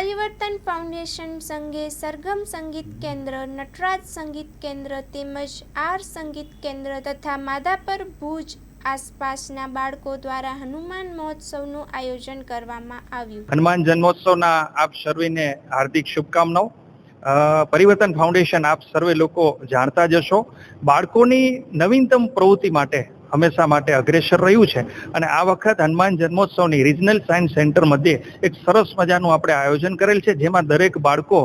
પરિવર્તન ફાઉન્ડેશન સંઘે સરગમ સંગીત કેન્દ્ર, નટરાજ સંગીત કેન્દ્ર તેમજ આર સંગીત કેન્દ્ર તથા માધાપર ભુજ આસપાસના બાળકો દ્વારા હનુમાન મહોત્સવનું આયોજન કરવામાં આવ્યું. હનુમાન જન્મોત્સવના આપ સર્વેને હાર્દિક શુભકામનાઓ. પરિવર્તન ફાઉન્ડેશન આપ સર્વે લોકો જાણતા જશો બાળકોની નવીનતમ પ્રવૃત્તિ માટે હંમેશા માટે અગ્રેસર રહ્યું છે. અને આ વખત હનુમાન જન્મોત્સવની રિજનલ સાયન્સ સેન્ટર મધ્યે એક સરસ મજાનું આપણે આયોજન કરેલ છે, જેમાં દરેક બાળકો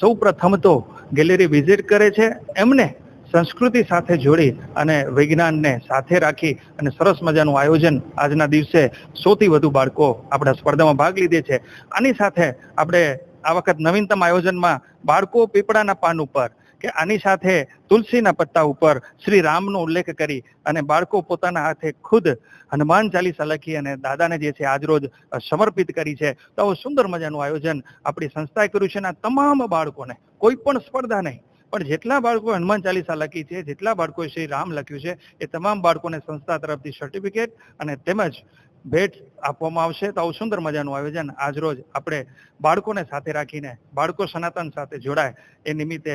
સૌ પ્રથમ તો ગેલેરી વિઝિટ કરે છે, એમને સંસ્કૃતિ સાથે જોડી અને વિજ્ઞાનને સાથે રાખી અને સરસ મજાનું આયોજન આજના દિવસે સૌથી વધુ બાળકો આપણા સ્પર્ધામાં ભાગ લીધે છે. આની સાથે આપણે આ વખત નવીનતમ આયોજનમાં બાળકો પીપળાના પાન ઉપર કે આની સાથે તુલસીના પત્તા ઉપર શ્રી રામનો ઉલ્લેખ કરી અને બાળકો પોતાના હાથે ખુદ હનુમાન ચાલીસા લખી અને દાદાને જે છે આજરોજ સમર્પિત કરી છે. તો આવું સુંદર મજાનું આયોજન આપણી સંસ્થાએ કર્યું છે અને તમામ બાળકોને કોઈ પણ સ્પર્ધા નહીં, પણ જેટલા બાળકો હનુમાન ચાલીસા લખી છે, જેટલા બાળકોએ શ્રી રામ લખ્યું છે, એ તમામ બાળકોને સંસ્થા તરફથી સર્ટિફિકેટ અને તેમજ ભેટ આપવામાં આવશે. તો આવું સુંદર મજાનું આયોજન આજરોજ આપણે બાળકોને સાથે રાખીને, બાળકો સનાતન સાથે જોડાય એ નિમિત્તે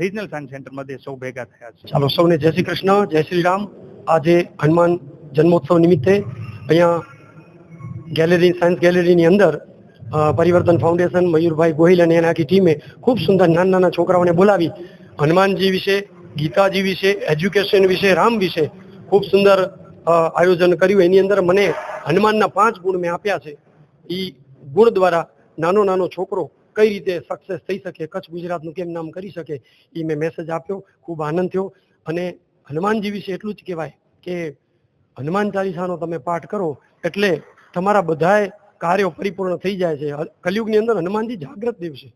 રિજનલ સાયન્સ સેન્ટર મધ્યે સૌ ભેગા થયા છે. ચાલો, સૌને જય શ્રી કૃષ્ણ, જય શ્રી રામ. આજે હનુમાન જન્મોત્સવ નિમિત્તે અહીંયા ગેલેરી, સાયન્સ ગેલેરીની અંદર પરિવર્તન ફાઉન્ડેશન, મયુરભાઈ ગોહિલ અને એના આખી ટીમે ખૂબ સુંદર નાના નાના છોકરાઓને બોલાવી હનુમાનજી વિશે, ગીતાજી વિશે, એજ્યુકેશન વિશે, રામ વિશે ખૂબ સુંદર આયોજન કર્યું. એની અંદર મને હનુમાનના પાંચ ગુણ મેં આપ્યા છે. એ ગુણ દ્વારા નાનો નાનો છોકરો કઈ રીતે સક્સેસ થઈ શકે, કચ્છ ગુજરાતનું કેમ નામ કરી શકે એ મેં મેસેજ આપ્યો, ખૂબ આનંદ થયો. અને હનુમાનજી વિશે એટલું જ કહેવાય કે હનુમાન ચાલીસાનો તમે પાઠ કરો, એટલે તમારા બધાય કાર્યો પરિપૂર્ણ થઈ જાય છે. કલયુગની અંદર હનુમાનજી જાગ્રત દેવ છે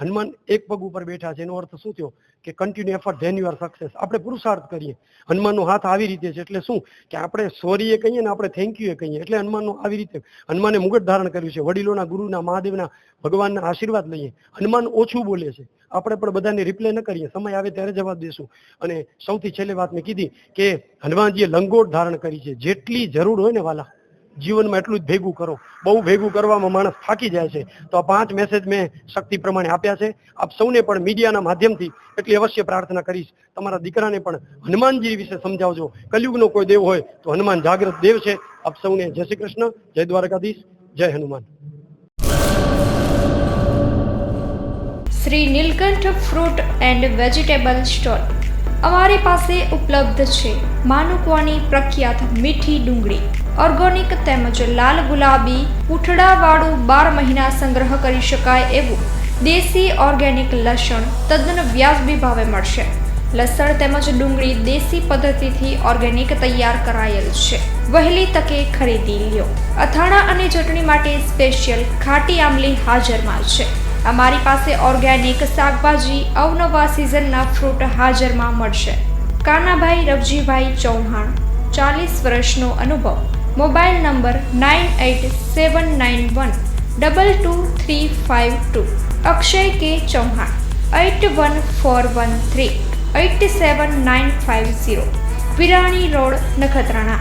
હનુમાન એક પગ ઉપર બેઠા છે, એનો અર્થ શું થયો? કે continue effort then you success આપણે પુરુષાર્થ કરીએ. હનુમાનનો હાથ આવી રીતે છે, એટલે શું? કે આપણે સોરીએ કહીએ ને આપણે થેન્ક યુએ કહીએ. એટલે હનુમાનનો આવી રીતે હનુમાને મુગટ ધારણ કર્યું છે. વડીલોના, ગુરુના, મહાદેવના, ભગવાનના આશીર્વાદ લઈએ. હનુમાન ઓછું બોલે છે. આપણે પણ બધાને રિપ્લે ન કરીએ. સમય આવે ત્યારે જવાબ દેશું. અને સૌથી છેલ્લે વાત મેં કીધી કે હનુમાનજીએ લંગોટ ધારણ કરી છે. જેટલી જરૂર હોય ને વાલા જીવનમાં એટલું જ ભેગું કરો. બહુ ભેગું કરવામાં માણસ થાકી જાય છે. તો આ પાંચ મેસેજ મેં શક્તિ પ્રમાણે આપ્યા છે. આપ સૌને પણ મીડિયાના માધ્યમથી એટલી અવશ્ય પ્રાર્થના કરીશ. તમારા દીકરાને પણ હનુમાનજી વિશે સમજાવજો. કલયુગનો કોઈ દેવ હોય તો હનુમાન જાગ્રત દેવ છે. આપ સૌને જય શ્રી કૃષ્ણ, જય દ્વારકાધીશ, જય Hanuman. Shri Neelkanth fruit and vegetable store અમારી પાસે ઉપલબ્ધ છે. માનુકવાની પ્રખ્યાત મીઠી ડુંગળી. ઓર્ગોનિક તેમજ લાલ ગુલાબી પૂંઠડાવાળું બાર મહિના સંગ્રહ કરી શકાય એવું દેશી ઓર્ગેનિક લસણ તદ્દન વ્યાજબી ભાવે મળશે. લસણ તેમજ ડુંગળી દેશી પદ્ધતિથી ઓર્ગેનિક તૈયાર કરાયેલ છે. વહેલી તકે ખરીદી લ્યો. અથાણા અને ચટણી માટે સ્પેશિયલ ખાટી આમલી હાજરમાં છે. અમારી પાસે ઓર્ગેનિક શાકભાજી અવનવા સિઝનના ફ્રૂટ હાજરમાં મળશે. કાનાભાઈ રવજીભાઈ ચૌહાણ, ચાલીસ વર્ષનો અનુભવ. Mobile number nine eight seven nine one double two three five two. Akshay K Chauhan eight one four one three eight seven nine five zero. Virani road, Nakhatrana.